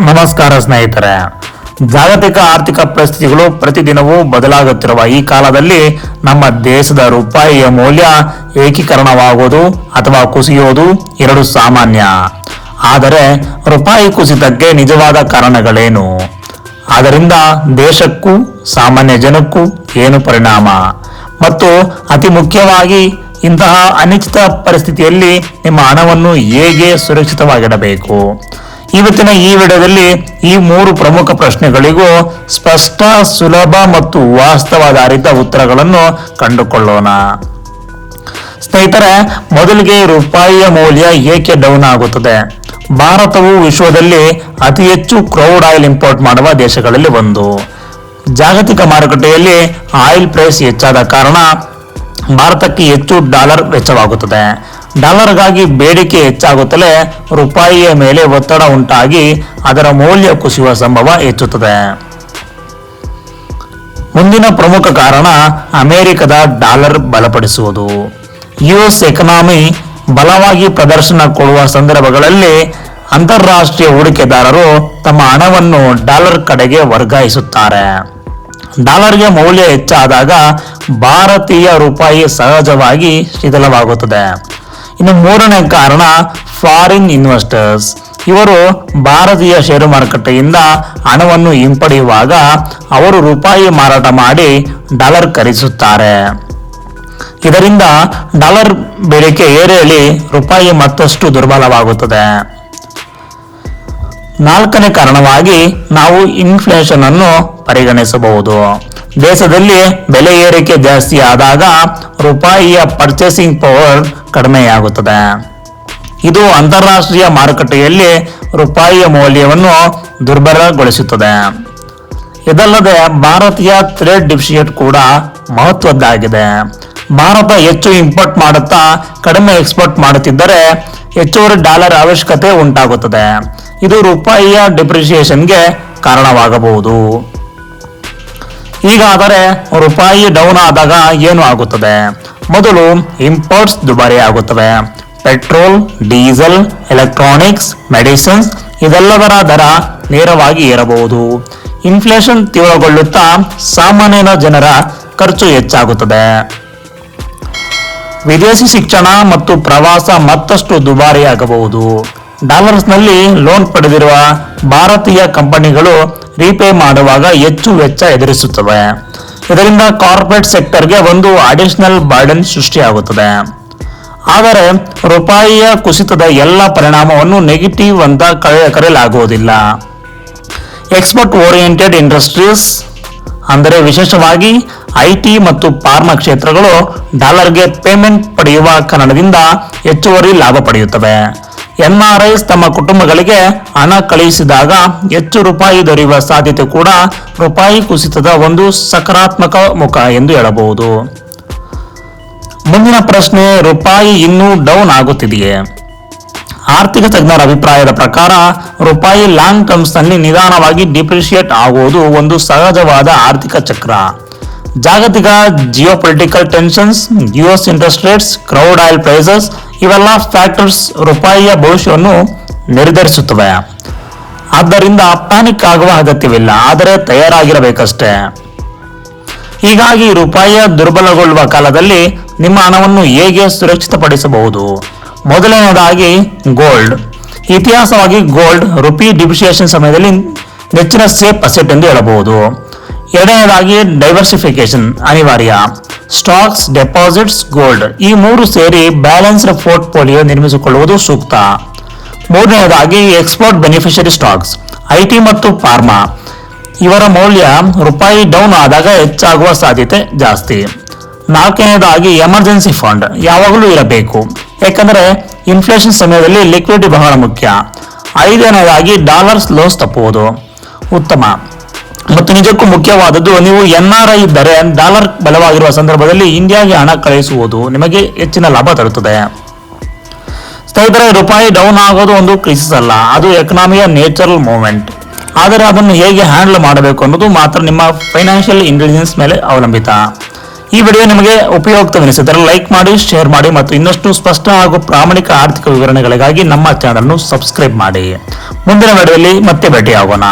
ನಮಸ್ಕಾರ ಸ್ನೇಹಿತರೆ. ಜಾಗತಿಕ ಆರ್ಥಿಕ ಪರಿಸ್ಥಿತಿಗಳು ಪ್ರತಿದಿನವೂ ಬದಲಾಗುತ್ತಿರುವ ಈ ಕಾಲದಲ್ಲಿ ನಮ್ಮ ದೇಶದ ರೂಪಾಯಿಯ ಮೌಲ್ಯ ಏಕೀಕರಣವಾಗುವುದು ಅಥವಾ ಕುಸಿಯುವುದು ಎರಡು ಸಾಮಾನ್ಯ. ಆದರೆ ರೂಪಾಯಿ ಕುಸಿತಕ್ಕೆ ನಿಜವಾದ ಕಾರಣಗಳೇನು? ಆದ್ದರಿಂದ ದೇಶಕ್ಕೂ, ಸಾಮಾನ್ಯ ಜನಕ್ಕೂ ಏನು ಪರಿಣಾಮ? ಮತ್ತು ಅತಿ ಮುಖ್ಯವಾಗಿ ಇಂತಹ ಅನಿಶ್ಚಿತ ಪರಿಸ್ಥಿತಿಯಲ್ಲಿ ನಿಮ್ಮ ಹಣವನ್ನು ಹೇಗೆ ಸುರಕ್ಷಿತವಾಗಿಡಬೇಕು? ಇವತ್ತಿನ ಈ ವಿಡಿಯೋದಲ್ಲಿ ಈ ಮೂರು ಪ್ರಮುಖ ಪ್ರಶ್ನೆಗಳಿಗೂ ಸ್ಪಷ್ಟ, ಸುಲಭ ಮತ್ತು ವಾಸ್ತವಾಧಾರಿತ ಉತ್ತರಗಳನ್ನು ಕಂಡುಕೊಳ್ಳೋಣ. ಸ್ನೇಹಿತರೆ, ಮೊದಲಿಗೆ ರೂಪಾಯಿಯ ಮೌಲ್ಯ ಏಕೆ ಡೌನ್ ಆಗುತ್ತದೆ? ಭಾರತವು ವಿಶ್ವದಲ್ಲಿ ಅತಿ ಹೆಚ್ಚು ಕ್ರೌಡ್ ಆಯಿಲ್ ಇಂಪೋರ್ಟ್ ಮಾಡುವ ದೇಶಗಳಲ್ಲಿ ಒಂದು. ಜಾಗತಿಕ ಮಾರುಕಟ್ಟೆಯಲ್ಲಿ ಆಯಿಲ್ ಪ್ರೈಸ್ ಹೆಚ್ಚಾದ ಕಾರಣ ಭಾರತಕ್ಕೆ ಹೆಚ್ಚು ಡಾಲರ್ ವೆಚ್ಚವಾಗುತ್ತದೆ. ಡಾಲರ್ಗಾಗಿ ಬೇಡಿಕೆ ಹೆಚ್ಚಾಗುತ್ತಲೇ ರೂಪಾಯಿಯ ಮೇಲೆ ಒತ್ತಡ ಉಂಟಾಗಿ ಅದರ ಮೌಲ್ಯ ಕುಸಿಯುವ ಸಂಭವ ಹೆಚ್ಚುತ್ತದೆ. ಮುಂದಿನ ಪ್ರಮುಖ ಕಾರಣ ಅಮೆರಿಕದ ಡಾಲರ್ ಬಲಪಡಿಸುವುದು. ಯುಎಸ್ ಎಕನಾಮಿ ಬಲವಾಗಿ ಪ್ರದರ್ಶನ ಕೊಡುವ ಸಂದರ್ಭಗಳಲ್ಲಿ ಅಂತಾರಾಷ್ಟ್ರೀಯ ಹೂಡಿಕೆದಾರರು ತಮ್ಮ ಹಣವನ್ನು ಡಾಲರ್ ಕಡೆಗೆ ವರ್ಗಾಯಿಸುತ್ತಾರೆ. ಡಾಲರ್ಗೆ ಮೌಲ್ಯ ಹೆಚ್ಚಾದಾಗ ಭಾರತೀಯ ರೂಪಾಯಿ ಸಹಜವಾಗಿ ಶಿಥಿಲವಾಗುತ್ತದೆ. ಇನ್ನು ಮೂರನೇ ಕಾರಣ ಫಾರಿನ್ ಇನ್ವೆಸ್ಟರ್ಸ್ ಇವರು ಭಾರತೀಯ ಷೇರು ಮಾರುಕಟ್ಟೆಯಿಂದ ಹಣವನ್ನು ಹಿಂಪಡೆಯುವಾಗ ಅವರು ರೂಪಾಯಿ ಮಾರಾಟ ಮಾಡಿ ಡಾಲರ್ ಖರೀದಿಸುತ್ತಾರೆ ಇದರಿಂದ ಡಾಲರ್ ಬೇಡಿಕೆ ಏರಿಯಲ್ಲಿ ರೂಪಾಯಿ ಮತ್ತಷ್ಟು ದುರ್ಬಲವಾಗುತ್ತದೆ. ನಾಲ್ಕನೇ ಕಾರಣವಾಗಿ ನಾವು ಇನ್ಫ್ಲೇಷನ್ ಅನ್ನು ಪರಿಗಣಿಸಬಹುದು. ದೇಶದಲ್ಲಿ ಬೆಲೆ ಏರಿಕೆ ಜಾಸ್ತಿ ಆದಾಗ ರೂಪಾಯಿಯ ಪರ್ಚೇಸಿಂಗ್ ಪವರ್ ಕಡಿಮೆಯಾಗುತ್ತದೆ. ಇದು ಅಂತಾರಾಷ್ಟ್ರೀಯ ಮಾರುಕಟ್ಟೆಯಲ್ಲಿ ರೂಪಾಯಿಯ ಮೌಲ್ಯವನ್ನು ದುರ್ಬಲಗೊಳಿಸುತ್ತದೆ. ಇದಲ್ಲದೆ ಭಾರತೀಯ ಟ್ರೇಡ್ ಡಿಫಿಸಿಟ್ ಕೂಡ ಮಹತ್ವದ್ದಾಗಿದೆ. ಭಾರತ ಹೆಚ್ಚು ಇಂಪೋರ್ಟ್ ಮಾಡುತ್ತಾ ಕಡಿಮೆ ಎಕ್ಸ್ಪೋರ್ಟ್ ಮಾಡುತ್ತಿದ್ದರೆ ಹೆಚ್ಚುವರಿ ಡಾಲರ್ ಅವಶ್ಯಕತೆ ಉಂಟಾಗುತ್ತದೆ. ಇದು ರೂಪಾಯಿಯ ಡಿಪ್ರಿಸಿಯೇಷನ್ಗೆ ಕಾರಣವಾಗಬಹುದು. ಈಗಾದರೆ ರೂಪಾಯಿ ಡೌನ್ ಆದಾಗ ಏನು ಆಗುತ್ತದೆ? ಮೊದಲು ಇಂಪೋರ್ಟ್ಸ್ ದುಬಾರಿ ಆಗುತ್ತವೆ ಪೆಟ್ರೋಲ್ ಡೀಸೆಲ್ ಎಲೆಕ್ಟ್ರಾನಿಕ್ಸ್ ಮೆಡಿಸಿನ್ಸ್ ಇದೆಲ್ಲದರ ದರ ನೇರವಾಗಿ ಏರಬಹುದು. ಇನ್ಫ್ಲೇಷನ್ ತೀವ್ರಗೊಳ್ಳುತ್ತಾ ಸಾಮಾನ್ಯನ ಜನರ ಖರ್ಚು ಹೆಚ್ಚಾಗುತ್ತದೆ. ವಿದೇಶಿ ಶಿಕ್ಷಣ ಮತ್ತು ಪ್ರವಾಸ ಮತ್ತಷ್ಟು ದುಬಾರಿಯಾಗಬಹುದು. ಡಾಲರ್ಸ್ನಲ್ಲಿ ಲೋನ್ ಪಡೆದಿರುವ ಭಾರತೀಯ ಕಂಪನಿಗಳು ರೀಪೇ ಮಾಡುವಾಗ ಹೆಚ್ಚು ವೆಚ್ಚ ಎದುರಿಸುತ್ತವೆ. ಇದರಿಂದ ಕಾರ್ಪೊರೇಟ್ ಸೆಕ್ಟರ್ಗೆ ಒಂದು ಅಡಿಷನಲ್ ಬರ್ಡನ್ ಸೃಷ್ಟಿಯಾಗುತ್ತದೆ. ಆದರೆ ರೂಪಾಯಿಯ ಕುಸಿತದ ಎಲ್ಲ ಪರಿಣಾಮವನ್ನು ನೆಗೆಟಿವ್ ಅಂತ ಕರೆ- ಕರೆಯಲಾಗುವುದಿಲ್ಲ. ಎಕ್ಸ್ಪೋರ್ಟ್ ಓರಿಯೆಂಟೆಡ್ ಇಂಡಸ್ಟ್ರೀಸ್ ಅಂದರೆ ವಿಶೇಷವಾಗಿ ಐಟಿ ಮತ್ತು ಫಾರ್ಮಾ ಕ್ಷೇತ್ರಗಳು ಡಾಲರ್ಗೆ ಪೇಮೆಂಟ್ ಪಡೆಯುವ ಕಾರಣದಿಂದ ಹೆಚ್ಚುವರಿ ಲಾಭ ಪಡೆಯುತ್ತವೆ. ಎನ್ಆರ್ಐಸ್ ತಮ್ಮ ಕುಟುಂಬಗಳಿಗೆ ಹಣ ಕಳುಹಿಸಿದಾಗ ಹೆಚ್ಚು ರೂಪಾಯಿ ದೊರೆಯುವ ಸಾಧ್ಯತೆ ಕೂಡ ರೂಪಾಯಿ ಕುಸಿತದ ಒಂದು ಸಕಾರಾತ್ಮಕ ಮುಖ ಎಂದು ಹೇಳಬಹುದು. ಮುಂದಿನ ಪ್ರಶ್ನೆ, ರೂಪಾಯಿ ಇನ್ನೂ ಡೌನ್ ಆಗುತ್ತಿದೆಯೇ? ಆರ್ಥಿಕ ತಜ್ಞರ ಅಭಿಪ್ರಾಯದ ಪ್ರಕಾರ ರೂಪಾಯಿ ಲಾಂಗ್ ಟರ್ಮ್ಸ್ನಲ್ಲಿ ನಿಧಾನವಾಗಿ ಡಿಪ್ರಿಷಿಯೇಟ್ ಆಗುವುದು ಒಂದು ಸಹಜವಾದ ಆರ್ಥಿಕ ಚಕ್ರ. ಜಾಗತಿಕ geopolitical tensions, US interest rates, crude oil prices ಇವೆಲ್ಲ ಫ್ಯಾಕ್ಟರ್ಸ್ ರೂಪಾಯಿಯ ಭವಿಷ್ಯವನ್ನು ನಿರ್ಧರಿಸುತ್ತವೆ. ಆದ್ದರಿಂದ ಪ್ಯಾನಿಕ್ ಆಗುವ ಅಗತ್ಯವಿಲ್ಲ, ಆದರೆ ತಯಾರಾಗಿರಬೇಕಷ್ಟೇ. ಹೀಗಾಗಿ ರೂಪಾಯಿಯ ದುರ್ಬಲಗೊಳ್ಳುವ ಕಾಲದಲ್ಲಿ ನಿಮ್ಮ ಹಣವನ್ನು ಹೇಗೆ ಸುರಕ್ಷಿತಪಡಿಸಬಹುದು? ಮೊದಲನೆಯದಾಗಿ ಗೋಲ್ಡ್ ಇತಿಹಾಸವಾಗಿ ಗೋಲ್ಡ್ ರುಪಿ ಡಿಪ್ರಿಸಿಯೇಷನ್ ಸಮಯದಲ್ಲಿ ನೆಚ್ಚಿನ ಸೇಫ್ ಅಸೆಟ್ ಎಂದು ಹೇಳಬಹುದು. ಎರಡನೆಯದಾಗಿ ಡೈವರ್ಸಿಫಿಕೇಶನ್ ಅನಿವಾರ್ಯ. ಸ್ಟಾಕ್ಸ್ ಡೆಪಾಸಿಟ್ಸ್ ಗೋಲ್ಡ್ ಈ ಮೂರು ಸೇರಿ ಬ್ಯಾಲೆನ್ಸ್ಡ್ ಪೋರ್ಟ್ಫೋಲಿಯೋ ನಿರ್ಮಿಸಿಕೊಳ್ಳುವುದು ಸೂಕ್ತ. ಮೂರನೆಯದಾಗಿ ಎಕ್ಸ್ಪೋರ್ಟ್ ಬೆನಿಫಿಷರಿ ಸ್ಟಾಕ್ಸ್ ಐಟಿ ಮತ್ತು ಫಾರ್ಮಾ ಇವರ ಮೌಲ್ಯ ರೂಪಾಯಿ ಡೌನ್ ಆದಾಗ ಹೆಚ್ಚಾಗುವ ಸಾಧ್ಯತೆ ಜಾಸ್ತಿ. ನಾಲ್ಕನೇದಾಗಿ ಎಮರ್ಜೆನ್ಸಿ ಫಂಡ್ ಯಾವಾಗಲೂ ಇರಬೇಕು. ಯಾಕಂದರೆ ಇನ್ಫ್ಲೇಷನ್ ಸಮಯದಲ್ಲಿ ಲಿಕ್ವಿಡಿಟಿ ಬಹಳ ಮುಖ್ಯ. ಐದನೇದಾಗಿ ಡಾಲರ್ಸ್ ಲೋಸ್ ತಪ್ಪುವುದು. ಉತ್ತಮ. ಮತ್ತು ನಿಜಕ್ಕೂ ಮುಖ್ಯವಾದದ್ದು, ನೀವು ಎನ್ ಆರ್ ಐ ಇದ್ದರೆ ಡಾಲರ್ ಬಲವಾಗಿರುವ ಸಂದರ್ಭದಲ್ಲಿ ಇಂಡಿಯಾಗೆ ಹಣ ಕಳುಹಿಸುವುದು ನಿಮಗೆ ಹೆಚ್ಚಿನ ಲಾಭ ತರುತ್ತದೆ. ಸ್ನೇಹಿತರೆ, ರೂಪಾಯಿ ಡೌನ್ ಆಗೋದು ಒಂದು ಕ್ರೈಸಿಸ್ ಅಲ್ಲ, ಅದು ಎಕನಾಮಿಯ ನೇಚರಲ್ ಮೂವ್ಮೆಂಟ್ ಆದರೆ ಅದನ್ನು ಹೇಗೆ ಹ್ಯಾಂಡಲ್ ಮಾಡಬೇಕು ಅನ್ನೋದು ಮಾತ್ರ ನಿಮ್ಮ ಫೈನಾನ್ಷಿಯಲ್ ಇಂಟೆಲಿಜೆನ್ಸ್ ಮೇಲೆ ಅವಲಂಬಿತ. ಈ ವಿಡಿಯೋ ನಿಮಗೆ ಉಪಯುಕ್ತವೆನಿಸಿದರೆ ಲೈಕ್ ಮಾಡಿ, ಶೇರ್ ಮಾಡಿ ಮತ್ತು ಇನ್ನಷ್ಟು ಸ್ಪಷ್ಟ ಹಾಗೂ ಪ್ರಾಮಾಣಿಕ ಆರ್ಥಿಕ ವಿವರಣೆಗಳಿಗಾಗಿ ನಮ್ಮ ಚಾನಲ್ను ಸಬ್ಸ್ಕ್ರೈಬ್ ಮಾಡಿ. ಮುಂದಿನ ವಿಡಿಯೋದಲ್ಲಿ ಮತ್ತೆ ಭೇಟಿಯಾಗೋಣ.